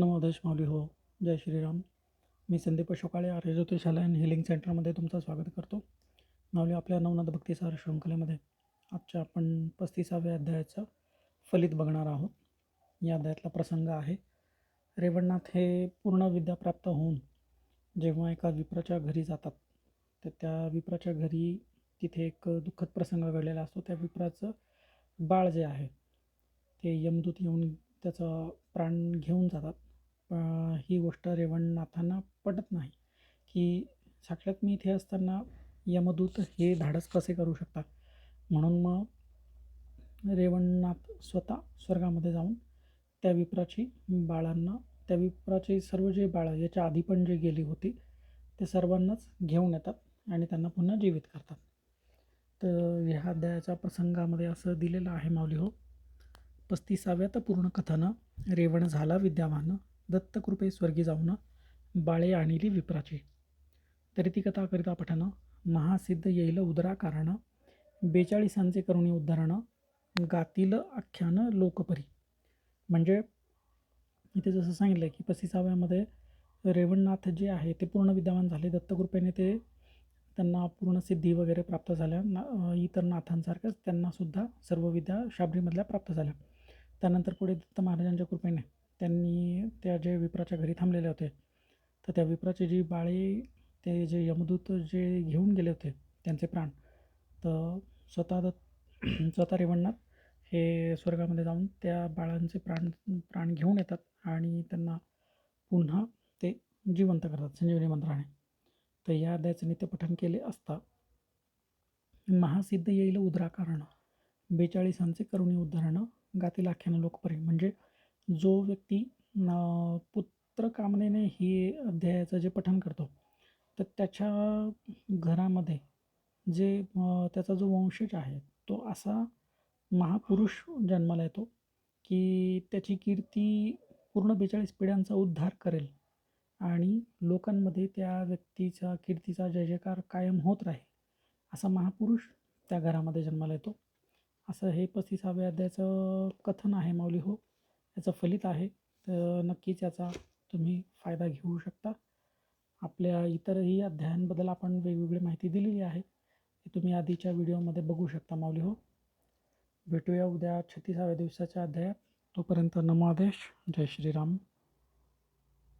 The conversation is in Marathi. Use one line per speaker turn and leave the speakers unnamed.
नवोदेश माऊली हो. जय श्रीराम. मी संदीप अशोकाळे आर्य ज्योतिषालय अँड हिलिंग सेंटरमध्ये तुमचं स्वागत करतो. माऊली आपल्या नवनाथ भक्तीसार शृंखलेमध्ये आजच्या आपण पस्तीसाव्या अध्यायाचं फलित बघणार आहोत. या अध्यायातला प्रसंग आहे रेवणनाथ हे पूर्ण विद्या प्राप्त होऊन जेव्हा एका विप्राच्या घरी जातात तर त्या विप्राच्या घरी तिथे एक दुःखद प्रसंग घडलेला असतो. त्या विप्राचं बाळ जे आहे ते यमदूत येऊन त्याचं प्राण घेऊन जातात. ही गोष्ट रेवणनाथांना पटत नाही की साक्षात मी इथे असताना यमदूत हे धाडस कसे करू शकतात? म्हणून मग रेवणनाथ स्वतः स्वर्गामध्ये जाऊन त्या विप्राची बाळांना त्या विप्राचे सर्व जे बाळ याच्या आधी पण जे गेली होती ते सर्वांनाच घेऊन येतात आणि त्यांना पुन्हा जीवित करतात. तर ह्या अध्यायाच्या प्रसंगामध्ये असं दिलेलं आहे माऊली हो. पस्तीसाव्यात पूर्ण कथन रेवण झाला विद्यावान. दत्तकृपे स्वर्गी जाऊन बाळे आणिली विप्राची. तरी ती कथा करिता पठन महासिद्ध येईल उदरा कारण बेचाळीसांचे करुणी उद्धारण गातील आख्यान लोकपरी. म्हणजे इथे जसं सांगितलं की पस्तीसाव्यामध्ये रेवणनाथ जे आहे ते पूर्ण विद्यमान झाले. दत्तकृपेने ते त्यांना पूर्ण सिद्धी वगैरे प्राप्त झाल्या. ना इतर नाथांसारख्याच त्यांनासुद्धा सर्व विद्या शाबरीमधल्या प्राप्त झाल्या. त्यानंतर पुढे दत्त महाराजांच्या कृपेने त्यांनी त्या जे विप्राच्या घरी थांबलेले होते तर त्या विप्राची जी बाळे ते जे यमदूत जे घेऊन गेले होते त्यांचे प्राण तर स्वतः दत्त स्वतः रेवणनाथ हे स्वर्गामध्ये जाऊन त्या बाळांचे प्राण प्राण घेऊन येतात आणि त्यांना पुन्हा ते जिवंत करतात संजीवनी मंत्राने. तर या अध्यायाचं नित्यपठन केले असता महासिद्ध येईल उदराकारण बेचाळीसांचे करुणी उद्धरण गातील आख्यान लोकपरी म्हणजे जो व्यक्ती पुत्र कामनेने ही अध्यायाचं जे पठण करतो तर त्याच्या घरामध्ये जे त्याचा जो वंशज आहे तो असा महापुरुष जन्माला येतो की त्याची कीर्ती पूर्ण बेचाळीस पिढ्यांचा उद्धार करेल आणि लोकांमध्ये त्या व्यक्तीचा कीर्तीचा जय जयकार कायम होत राहील असा महापुरुष त्या घरामध्ये जन्माला येतो. असं हे पस्तीसाव्या अध्यायाचं कथन आहे माऊली हो. याचं फलित आहे तर नक्कीच याचा तुम्ही फायदा घेऊ शकता. आपल्या इतरही अध्यायांबद्दल आपण वेगवेगळी माहिती दिलेली आहे ती तुम्ही आधीच्या व्हिडिओमध्ये बघू शकता माऊली हो. भेटूया उद्या छत्तीसाव्या दिवसाच्या अध्यायात. तोपर्यंत नमादेश जय श्रीराम.